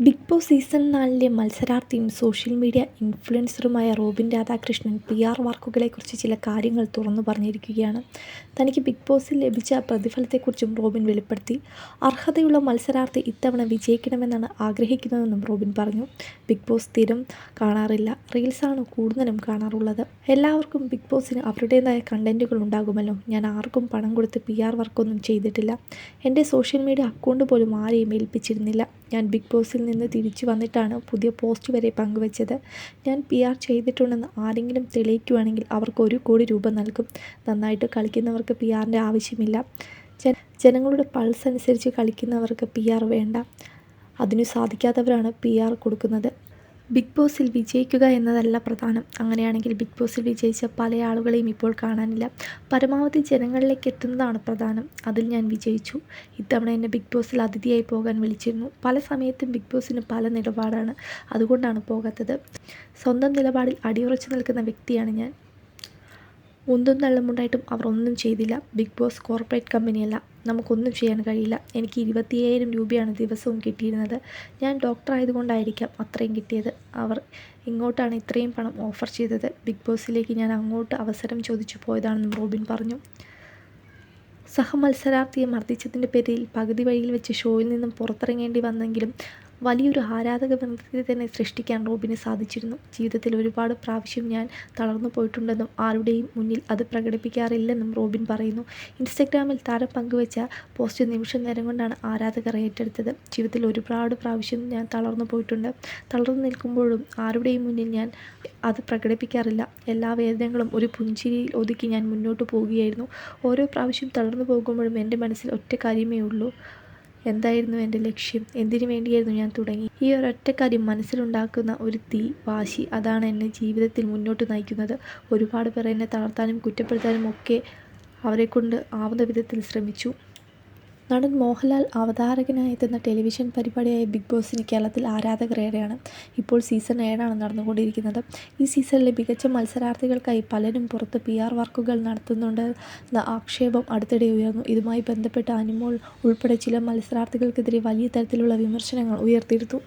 Big boss season നാലിലെ മത്സരാർത്ഥിയും social media ഇൻഫ്ലുവൻസറുമായ റോബിൻ രാധാകൃഷ്ണൻ പി ആർ വർക്കുകളെക്കുറിച്ച് ചില കാര്യങ്ങൾ തുറന്നു പറഞ്ഞിരിക്കുകയാണ്. തനിക്ക് ബിഗ് ബോസിൽ ലഭിച്ച പ്രതിഫലത്തെക്കുറിച്ചും റോബിൻ വെളിപ്പെടുത്തി. അർഹതയുള്ള മത്സരാർത്ഥി ഇത്തവണ വിജയിക്കണമെന്നാണ് ആഗ്രഹിക്കുന്നതെന്നും റോബിൻ പറഞ്ഞു. ബിഗ് ബോസ് സ്ഥിരം കാണാറില്ല. റീൽസാണ് കൂടുതലും കാണാറുള്ളത്. എല്ലാവർക്കും ബിഗ് ബോസിന് അവരുടേതായ കണ്ടന്റുകൾ ഉണ്ടാകുമല്ലോ. ഞാൻ ആർക്കും പണം കൊടുത്ത് പി ആർ വർക്കൊന്നും ചെയ്തിട്ടില്ല. എന്റെ സോഷ്യൽ മീഡിയ അക്കൗണ്ട് പോലും ആരെയും ഏൽപ്പിച്ചിരുന്നില്ല. ഞാൻ ബിഗ് ബോസിൽ നിന്ന് തിരിച്ചു വന്നിട്ടാണ് പുതിയ പോസ്റ്റ് വരെ പങ്കുവച്ചത്. ഞാൻ പി ആർ ചെയ്തിട്ടുണ്ടെന്ന് ആരെങ്കിലും തെളിയിക്കുവാണെങ്കിൽ അവർക്ക് ഒരു കോടി രൂപ നൽകും. നന്നായിട്ട് കളിക്കുന്നവർക്ക് പി ആറിന്റെ ആവശ്യമില്ല. ജനങ്ങളുടെ പൾസ് അനുസരിച്ച് കളിക്കുന്നവർക്ക് പി ആർ വേണ്ട. അതിനു സാധിക്കാത്തവരാണ് പി ആർ കൊടുക്കുന്നത്. ബിഗ് ബോസിൽ വിജയിക്കുക എന്നതല്ല പ്രധാനം. അങ്ങനെയാണെങ്കിൽ ബിഗ് ബോസിൽ വിജയിച്ച പല ആളുകളെയും ഇപ്പോൾ കാണാനില്ല. പരമാവധി ജനങ്ങളിലേക്ക് എത്തുന്നതാണ് പ്രധാനം. അതിൽ ഞാൻ വിജയിച്ചു. ഇത്തവണ എന്നെ ബിഗ് ബോസിൽ അതിഥിയായി പോകാൻ വിളിച്ചിരുന്നു. പല സമയത്തും ബിഗ് ബോസിന് പല നിലപാടാണ്. അതുകൊണ്ടാണ് പോകാത്തത്. സ്വന്തം നിലപാടിൽ അടിയുറച്ചു നിൽക്കുന്ന വ്യക്തിയാണ് ഞാൻ. ഉന്തും തള്ളുമുണ്ടായിട്ടും അവർ ഒന്നും ചെയ്തില്ല. ബിഗ് ബോസ് കോർപ്പറേറ്റ് കമ്പനിയല്ല. നമുക്കൊന്നും ചെയ്യാൻ കഴിയില്ല. എനിക്ക് ഇരുപത്തിയ്യായിരം രൂപയാണ് ദിവസവും കിട്ടിയിരുന്നത്. ഞാൻ ഡോക്ടർ ആയതുകൊണ്ടായിരിക്കാം അത്രയും കിട്ടിയത്. അവർ ഇങ്ങോട്ടാണ് ഇത്രയും പണം ഓഫർ ചെയ്തത്. ബിഗ് ബോസിലേക്ക് ഞാൻ അങ്ങോട്ട് അവസരം ചോദിച്ചു പോയതാണെന്നും റോബിൻ പറഞ്ഞു. സഹമത്സരാർത്ഥിയെ മർദ്ദിച്ചതിന്റെ പേരിൽ പകുതി വഴിയിൽ വെച്ച് ഷോയിൽ നിന്നും പുറത്തിറങ്ങേണ്ടി വന്നെങ്കിലും വലിയൊരു ആരാധക ബന്ധത്തിൽ തന്നെ സൃഷ്ടിക്കാൻ റോബിന് സാധിച്ചിരുന്നു. ജീവിതത്തിൽ ഒരുപാട് പ്രാവശ്യം ഞാൻ തളർന്നു പോയിട്ടുണ്ടെന്നും ആരുടെയും മുന്നിൽ അത് പ്രകടിപ്പിക്കാറില്ലെന്നും റോബിൻ പറയുന്നു. ഇൻസ്റ്റഗ്രാമിൽ താരം പങ്കുവച്ച പോസ്റ്റ് നിമിഷം നേരം കൊണ്ടാണ് ആരാധകർ ഏറ്റെടുത്തത്. ജീവിതത്തിൽ ഒരുപാട് പ്രാവശ്യം ഞാൻ തളർന്നു പോയിട്ടുണ്ട്. തളർന്നു നിൽക്കുമ്പോഴും ആരുടെയും മുന്നിൽ ഞാൻ അത് പ്രകടിപ്പിക്കാറില്ല. എല്ലാ വേദനകളും ഒരു പുഞ്ചിരിയിൽ ഒതുക്കി ഞാൻ മുന്നോട്ട് പോവുകയായിരുന്നു. ഓരോ പ്രാവശ്യം തളർന്നു പോകുമ്പോഴും എന്റെ മനസ്സിൽ ഒറ്റ കാര്യമേ ഉള്ളൂ. എന്തായിരുന്നു എന്റെ ലക്ഷ്യം? എന്തിനു വേണ്ടിയായിരുന്നു ഞാൻ തുടങ്ങി? ഈ ഒരൊറ്റ കാര്യം മനസ്സിലുണ്ടാക്കുന്ന ഒരു തീ വാശി അതാണ് എന്നെ ജീവിതത്തിൽ മുന്നോട്ട് നയിക്കുന്നത്. ഒരുപാട് പേർ എന്നെ തളർത്താനും കുറ്റപ്പെടുത്താനും ഒക്കെ അവരെക്കൊണ്ട് ആവുന്ന വിധത്തിൽ ശ്രമിച്ചു. നടൻ മോഹൻലാൽ അവതാരകനായെത്തുന്ന ടെലിവിഷൻ പരിപാടിയായ ബിഗ് ബോസിന് കേരളത്തിൽ ആരാധകരേറെയാണ് ഇപ്പോൾ സീസൺ ഏഴാണ് നടന്നുകൊണ്ടിരിക്കുന്നത്. ഈ സീസണിലെ മികച്ച മത്സരാർത്ഥികൾക്കായി പലരും പുറത്ത് പി ആർ വർക്കുകൾ നടത്തുന്നുണ്ടെന്ന ആക്ഷേപം അടുത്തിടെ ഉയർന്നു. ഇതുമായി ബന്ധപ്പെട്ട് അനിമോൾ ഉൾപ്പെടെ ചില മത്സരാർത്ഥികൾക്കെതിരെ വലിയ തരത്തിലുള്ള വിമർശനങ്ങൾ ഉയർത്തിയിരുന്നു.